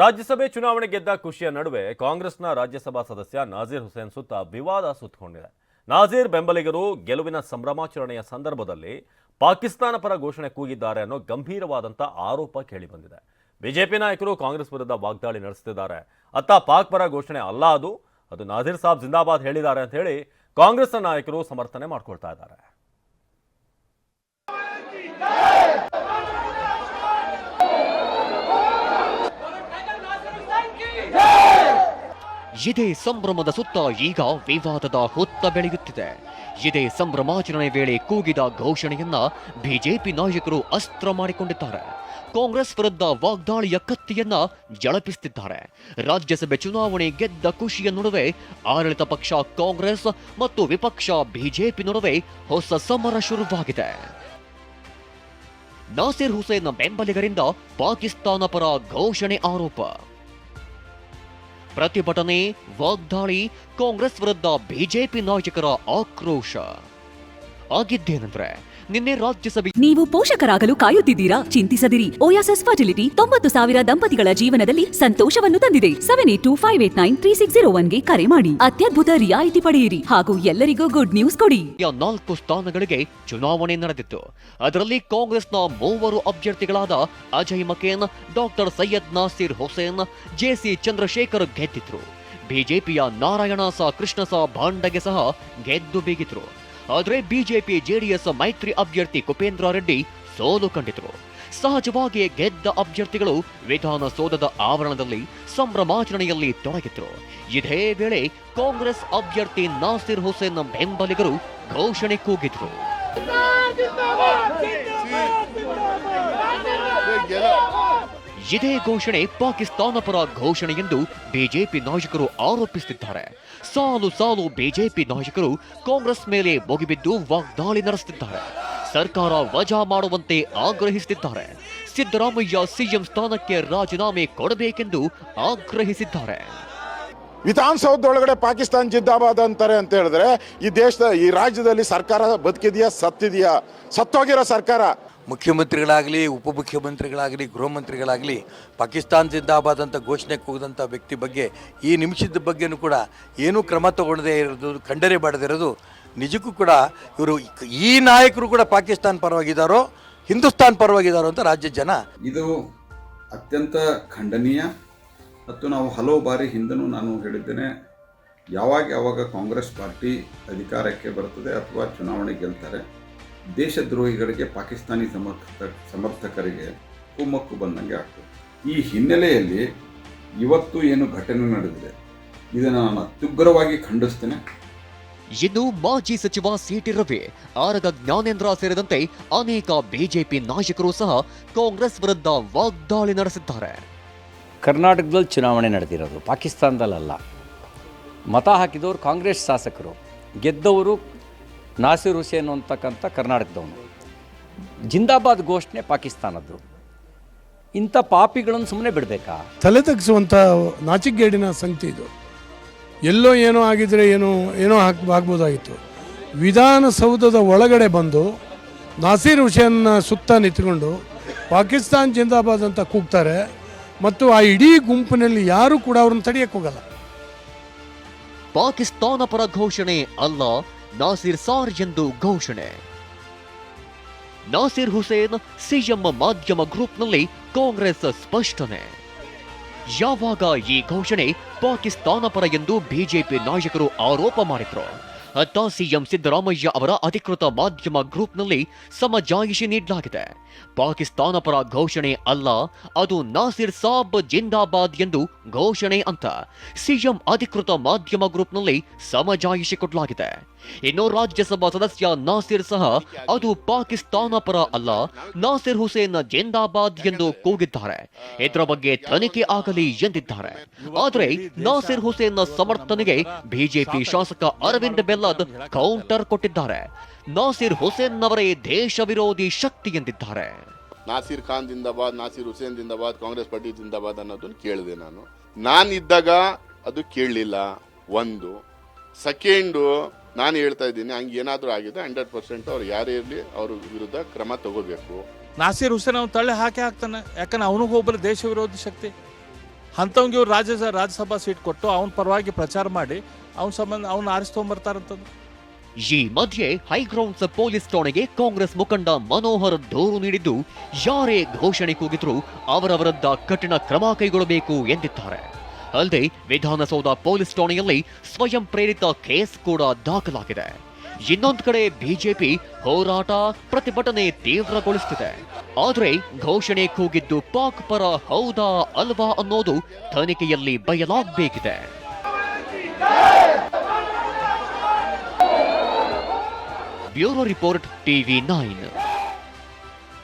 ರಾಜ್ಯಸಭೆ ಚುನಾವಣೆ ಗೆದ್ದ ಖುಷಿಯ ನಡುವೆ ಕಾಂಗ್ರೆಸ್ನ ರಾಜ್ಯಸಭಾ ಸದಸ್ಯ ನಾಜೀರ್ ಹುಸೇನ್ ಸುತ್ತ ವಿವಾದ ಸುತ್ತಕೊಂಡಿದೆ. ನಾಜೀರ್ ಬೆಂಬಲಿಗರು ಗೆಲುವಿನ ಸಂಭ್ರಮಾಚರಣೆಯ ಸಂದರ್ಭದಲ್ಲಿ ಪಾಕಿಸ್ತಾನ ಪರ ಘೋಷಣೆ ಕೂಗಿದ್ದಾರೆ ಅನ್ನೋ ಗಂಭೀರವಾದಂಥ ಆರೋಪ ಕೇಳಿಬಂದಿದೆ. ಬಿಜೆಪಿ ನಾಯಕರು ಕಾಂಗ್ರೆಸ್ ವಿರುದ್ಧ ವಾಗ್ದಾಳಿ ನಡೆಸುತ್ತಿದ್ದಾರೆ. ಅತ್ತ ಪಾಕ್ ಪರ ಘೋಷಣೆ ಅಲ್ಲ ಅದು. ಅದು ನಾಜೀರ್ ಸಾಬ್ ಜಿಂದಾಬಾದ್ ಹೇಳಿದ್ದಾರೆ ಅಂತ ಹೇಳಿ ಕಾಂಗ್ರೆಸ್ನ ನಾಯಕರು ಸಮರ್ಥನೆ ಮಾಡ್ಕೊಳ್ತಾ ಇದ್ದಾರೆ. ಇದೇ ಸಂಭ್ರಮದ ಸುತ್ತ ಈಗ ವಿವಾದದ ಹುತ್ತ ಬೆಳೆಯುತ್ತಿದೆ. ಇದೇ ಸಂಭ್ರಮಾಚರಣೆ ವೇಳೆ ಕೂಗಿದ ಘೋಷಣೆಯನ್ನ ಬಿಜೆಪಿ ನಾಯಕರು ಅಸ್ತ್ರ ಮಾಡಿಕೊಂಡಿದ್ದಾರೆ. ಕಾಂಗ್ರೆಸ್ ವಿರುದ್ಧ ವಾಗ್ದಾಳಿಯ ಕತ್ತಿಯನ್ನ ಜಳಪಿಸುತ್ತಿದ್ದಾರೆ. ರಾಜ್ಯಸಭೆ ಚುನಾವಣೆ ಗೆದ್ದ ಖುಷಿಯ ನಡುವೆ ಆಡಳಿತ ಪಕ್ಷ ಕಾಂಗ್ರೆಸ್ ಮತ್ತು ವಿಪಕ್ಷ ಬಿಜೆಪಿ ನಡುವೆ ಹೊಸ ಸಮರ ಶುರುವಾಗಿದೆ. ನಾಸಿರ್ ಹುಸೇನ್ ಬೆಂಬಲಿಗರಿಂದ ಪಾಕಿಸ್ತಾನ ಪರ ಘೋಷಣೆ ಆರೋಪ. ಪ್ರತಿಭಟನೆ ವಾಗ್ದಾಳಿ ಕಾಂಗ್ರೆಸ್ ವಿರುದ್ಧ ಬಿಜೆಪಿ ನಾಯಕರ ಆಕ್ರೋಶ. ಆಗಿದ್ದೇನೆಂದ್ರೆ ನಿನ್ನೆ ರಾಜ್ಯಸಭೆ ನೀವು ಪೋಷಕರಾಗಲು ಕಾಯುತ್ತಿದ್ದೀರಾ? ಚಿಂತಿಸದಿರಿ. ಓಯಾಸಸ್ ಫರ್ಟಿಲಿಟಿ ತೊಂಬತ್ತು ಸಾವಿರ ದಂಪತಿಗಳ ಜೀವನದಲ್ಲಿ ಸಂತೋಷವನ್ನು ತಂದಿದೆ. Seven eight two five eight nine three six zero ಒನ್ಗೆ ಕರೆ ಮಾಡಿ. ಅತ್ಯದ್ಭುತ ರಿಯಾಯಿತಿ ಪಡೆಯಿರಿ ಹಾಗೂ ಎಲ್ಲರಿಗೂ ಗುಡ್ ನ್ಯೂಸ್ ಕೊಡಿ. ಯ ನಾಲ್ಕು ಸ್ಥಾನಗಳಿಗೆ ಚುನಾವಣೆ ನಡೆದಿತ್ತು. ಅದರಲ್ಲಿ ಕಾಂಗ್ರೆಸ್ನ ಮೂವರು ಅಭ್ಯರ್ಥಿಗಳಾದ ಅಜಯ್ ಮಕೇನ್ ಡಾಕ್ಟರ್ ಸೈಯದ್ ನಾಸೀರ್ ಹುಸೇನ್ ಜೆಸಿ ಚಂದ್ರಶೇಖರ್ ಗೆದ್ದಿದ್ರು. ಬಿಜೆಪಿಯ ನಾರಾಯಣ ಸಾ ಕೃಷ್ಣ ಸಾ ಭಾಂಡಗೆ ಸಹ ಗೆದ್ದು ಬೀಗಿದ್ರು. ಆದರೆ ಬಿಜೆಪಿ ಜೆಡಿಎಸ್ ಮೈತ್ರಿ ಅಭ್ಯರ್ಥಿ ಕುಪೇಂದ್ರ ರೆಡ್ಡಿ ಸೋಲು ಕಂಡಿದ್ರು. ಸಹಜವಾಗಿ ಗೆದ್ದ ಅಭ್ಯರ್ಥಿಗಳು ವಿಧಾನಸೌಧದ ಆವರಣದಲ್ಲಿ ಸಂಭ್ರಮಾಚರಣೆಯಲ್ಲಿ ತೊಡಗಿದ್ರು. ಇದೇ ವೇಳೆ ಕಾಂಗ್ರೆಸ್ ಅಭ್ಯರ್ಥಿ ನಾಸಿರ್ ಹುಸೇನ್ ಬೆಂಬಲಿಗರು ಘೋಷಣೆ ಕೂಗಿದ್ರು. ಇದೇ ಘೋಷಣೆ ಪಾಕಿಸ್ತಾನ ಪರ ಘೋಷಣೆ ಎಂದು ಬಿಜೆಪಿ ನಾಯಕರು ಆರೋಪಿಸುತ್ತಿದ್ದಾರೆ. ಸಾಲು ಸಾಲು ಬಿಜೆಪಿ ನಾಯಕರು ಕಾಂಗ್ರೆಸ್ ಮೇಲೆ ಮುಗಿಬಿದ್ದು ವಾಗ್ದಾಳಿ ನಡೆಸುತ್ತಿದ್ದಾರೆ. ಸರ್ಕಾರ ವಜಾ ಮಾಡುವಂತೆ ಆಗ್ರಹಿಸುತ್ತಿದ್ದಾರೆ. ಸಿದ್ದರಾಮಯ್ಯ ಸಿಎಂ ಸ್ಥಾನಕ್ಕೆ ರಾಜೀನಾಮೆ ಕೊಡಬೇಕೆಂದು ಆಗ್ರಹಿಸಿದ್ದಾರೆ. ವಿಧಾನಸೌಧದೊಳಗಡೆ ಪಾಕಿಸ್ತಾನ ಜಿದ್ದಾಬಾದ್ ಅಂತಾರೆ ಅಂತ ಹೇಳಿದ್ರೆ ಈ ದೇಶದ ಈ ರಾಜ್ಯದಲ್ಲಿ ಸರ್ಕಾರ ಬದುಕಿದೆಯಾ, ಸತ್ತಿದೆಯಾ? ಸತ್ತೋಗಿರೋ ಸರ್ಕಾರ. ಮುಖ್ಯಮಂತ್ರಿಗಳಾಗಲಿ, ಉಪಮುಖ್ಯಮಂತ್ರಿಗಳಾಗಲಿ, ಗೃಹಮಂತ್ರಿಗಳಾಗಲಿ, ಪಾಕಿಸ್ತಾನ್ ಜಿಂದಾಬಾದ್ ಘೋಷಣೆ ಕೂಗಿದಂಥ ವ್ಯಕ್ತಿ ಬಗ್ಗೆ ಈ ನಿಮಿಷದ ಬಗ್ಗೆನೂ ಕೂಡ ಏನೂ ಕ್ರಮ ತಗೊಳ್ಳದೇ ಇರೋದು, ಖಂಡನೆ ಮಾಡದಿರೋದು ನಿಜಕ್ಕೂ ಕೂಡ ಇವರು ಈ ನಾಯಕರು ಕೂಡ ಪಾಕಿಸ್ತಾನ ಪರವಾಗಿದ್ದಾರೋ ಹಿಂದೂಸ್ತಾನ್ ಪರವಾಗಿದ್ದಾರೋ ಅಂತ ರಾಜ್ಯ ಜನ. ಇದು ಅತ್ಯಂತ ಖಂಡನೀಯ ಮತ್ತು ನಾವು ಹಲವು ಬಾರಿ ಹಿಂದನೂ ನಾನು ಹೇಳಿದ್ದೇನೆ, ಯಾವಾಗ ಯಾವಾಗ ಕಾಂಗ್ರೆಸ್ ಪಾರ್ಟಿ ಅಧಿಕಾರಕ್ಕೆ ಬರ್ತದೆ ಅಥವಾ ಚುನಾವಣೆ ಗೆಲ್ತಾರೆ ದೇಶದ್ರೋಹಿಗಳಿಗೆ ಪಾಕಿಸ್ತಾನಿ ಸಮರ್ಥಕ ಸಮರ್ಥಕರಿಗೆ ಕುಮ್ಮಕ್ಕು ಬಂದಂಗೆ ಆಗ್ತದೆ. ಈ ಹಿನ್ನೆಲೆಯಲ್ಲಿ ಇವತ್ತು ಏನು ಘಟನೆ ನಡೆದಿದೆ ಇದನ್ನು ನಾನು ಅತ್ಯುಗ್ರವಾಗಿ ಖಂಡಿಸ್ತೇನೆ. ಇನ್ನು ಮಾಜಿ ಸಚಿವ ಸಿಟಿ ರವಿ ಆರಗ ಜ್ಞಾನೇಂದ್ರ ಸೇರಿದಂತೆ ಅನೇಕ ಬಿಜೆಪಿ ನಾಯಕರು ಸಹ ಕಾಂಗ್ರೆಸ್ ವಿರುದ್ಧ ವಾಗ್ದಾಳಿ ನಡೆಸಿದ್ದಾರೆ. ಕರ್ನಾಟಕದಲ್ಲಿ ಚುನಾವಣೆ ನಡೆದಿರೋದು ಪಾಕಿಸ್ತಾನದಲ್ಲ ಮತ ಹಾಕಿದವರು ಕಾಂಗ್ರೆಸ್ ಶಾಸಕರು ಗೆದ್ದವರು ನಾಸಿರ್ ಹುಸೇನ್ ಅಂತಕ್ಕಂಥ ಕರ್ನಾಟಕದವನು. ಜಿಂದಾಬಾದ್ ಘೋಷಣೆ ಪಾಕಿಸ್ತಾನದ್ದು. ಇಂಥ ಪಾಪಿಗಳನ್ನು ಸುಮ್ಮನೆ ಬಿಡಬೇಕಾ? ತಲೆ ತಗ್ಸುವಂಥ ನಾಚಿಕೆಗೇಡಿನ ಸಂಗತಿ ಇದು. ಎಲ್ಲೋ ಏನೋ ಆಗಿದ್ರೆ ಏನೋ ಏನೋ ಹಾಕ್ ಆಗ್ಬೋದಾಗಿತ್ತು. ವಿಧಾನಸೌಧದ ಒಳಗಡೆ ಬಂದು ನಾಸೀರ್ ಹುಸೇನ್ನ ಸುತ್ತ ನಿಂತ್ಕೊಂಡು ಪಾಕಿಸ್ತಾನ್ ಜಿಂದಾಬಾದ್ ಅಂತ ಕೂಗ್ತಾರೆ ಮತ್ತು ಆ ಇಡೀ ಗುಂಪಿನಲ್ಲಿ ಯಾರೂ ಕೂಡ ಅವ್ರನ್ನ ತಡೆಯಕ್ಕೆ ಹೋಗಲ್ಲ. ಪಾಕಿಸ್ತಾನ ಪರ ಘೋಷಣೆ ಅಲ್ಲ ನಾಸಿರ್ ಸಾರ್ ಎಂದು ಘೋಷಣೆ. ನಾಸಿರ್ ಹುಸೇನ್ ಸಿಎಂ ಮಾಧ್ಯಮ ಗ್ರೂಪ್ನಲ್ಲಿ ಕಾಂಗ್ರೆಸ್ ಸ್ಪಷ್ಟನೆ. ಯಾವಾಗ ಈ ಘೋಷಣೆ ಪಾಕಿಸ್ತಾನ ಪರ ಎಂದು ಬಿಜೆಪಿ ನಾಯಕರು ಆರೋಪ ಮಾಡಿದ್ರು. ಅತ್ತ ಸಿಎಂ ಸಿದ್ದರಾಮಯ್ಯ ಅವರ ಅಧಿಕೃತ ಮಾಧ್ಯಮ ಗ್ರೂಪ್ನಲ್ಲಿ ಸಮಜಾಯಿಷಿ ನೀಡಲಾಗಿದೆ. ಪಾಕಿಸ್ತಾನ ಪರ ಘೋಷಣೆ ಅಲ್ಲ, ಅದು ನಾಸಿರ್ ಸಾಬ್ ಜಿಂದಾಬಾದ್ ಎಂದು ಘೋಷಣೆ ಅಂತ ಸಿಎಂ ಅಧಿಕೃತ ಮಾಧ್ಯಮ ಗ್ರೂಪ್ನಲ್ಲಿ ಸಮಜಾಯಿಷಿ ಕೊಡಲಾಗಿದೆ. ಇನ್ನು ರಾಜ್ಯಸಭಾ ಸದಸ್ಯ ನಾಸಿರ್ ಸಹ ಅದು ಪಾಕಿಸ್ತಾನ ಪರ ಅಲ್ಲ, ನಾಸಿರ್ ಹುಸೇನ್ ಜಿಂದಾಬಾದ್ ಎಂದು ಕೂಗಿದ್ದಾರೆ. ಇದರ ಬಗ್ಗೆ ತನಿಖೆ ಆಗಲಿ ಎಂದಿದ್ದಾರೆ. ಆದರೆ ನಾಸಿರ್ ಹುಸೇನ್ ಸಮರ್ಥನೆಗೆ ಬಿಜೆಪಿ ಶಾಸಕ ಅರವಿಂದ್ ಬೆಲ್ಲದ್ ಕೌಂಟರ್ ಕೊಟ್ಟಿದ್ದಾರೆ. ನಾಸಿರ್ ಹುಸೇನ್ ಅವರೇ ದೇಶ ವಿರೋಧಿ ಶಕ್ತಿ ಎಂದಿದ್ದಾರೆ. ನಾಸಿರ್ ಖಾನ್ ಜಿಂದಾಬಾದ್, ನಾಸಿರ್ ಹುಸೇನ್ ಜಿಂದಾಬಾದ್, ಕಾಂಗ್ರೆಸ್ ಪಾರ್ಟಿ ಜಿಂದಾಬಾದ್ ಅನ್ನೋದನ್ನು ಕೇಳಿದೆ ನಾನು. ನಾನಿದ್ದಾಗ ಅದು ಕೇಳಲಿಲ್ಲ. ಒಂದು. ಸೆಕೆಂಡು ನಾನು ಹೇಳ್ತಾ ಇದ್ದೀನಿ ಹಂಗೆ ಏನಾದರೂ ಆಗಿದೆ ಹಂಡ್ರೆಡ್ ಪರ್ಸೆಂಟ್ ಅವ್ರು ಯಾರೇ ಇರಲಿ ಅವ್ರ ವಿರುದ್ಧ ಕ್ರಮ ತಗೋಬೇಕು. ನಾಸೀರ್ ಹುಸೇನ್ ಅವ್ನು ತಳ್ಳಿ ಹಾಕಿ ಹಾಕ್ತಾನೆ. ಯಾಕಂದ್ರೆ ಅವನಿಗೂ ಒಬ್ಬರು ದೇಶ ವಿರೋಧಿ ಶಕ್ತಿ. ಅಂಥವ್ಗೆ ಇವ್ರು ರಾಜ್ಯ ರಾಜ್ಯಸಭಾ ಸೀಟ್ ಕೊಟ್ಟು ಅವನ ಪರವಾಗಿ ಪ್ರಚಾರ ಮಾಡಿ ಅವನ ಸಂಬಂಧ ಅವ್ನ ಆರಿಸ್ಕೊಂಬರ್ತಾರಂತಂದು ಈ ಮಧ್ಯೆ ಹೈಗ್ರೌಂಡ್ಸ್ ಪೊಲೀಸ್ ಠಾಣೆಗೆ ಕಾಂಗ್ರೆಸ್ ಮುಖಂಡ ಮನೋಹರ್ ದೂರು ನೀಡಿದ್ದು ಯಾರೇ ಘೋಷಣೆ ಕೂಗಿದ್ರು ಅವರವರದ್ದ ಕಠಿಣ ಕ್ರಮ ಕೈಗೊಳ್ಳಬೇಕು ಎಂದಿದ್ದಾರೆ. ಅಲ್ಲದೆ ವಿಧಾನಸೌಧ ಪೊಲೀಸ್ ಠಾಣೆಯಲ್ಲಿ ಸ್ವಯಂ ಪ್ರೇರಿತ ಕೇಸ್ ಕೂಡ ದಾಖಲಾಗಿದೆ. ಇನ್ನೊಂದು ಕಡೆ ಬಿಜೆಪಿ ಹೋರಾಟ ಪ್ರತಿಭಟನೆ ತೀವ್ರಗೊಳಿಸುತ್ತಿದೆ ಆದರೆ ಘೋಷಣೆ ಕೂಗಿದ್ದು ಪಾಕ್ ಪರ ಹೌದಾ ಅಲ್ವಾ ಅನ್ನೋದು ತನಿಖೆಯಲ್ಲಿ ಬಯಲಾಗಬೇಕಿದೆ. Bureau report TV nine.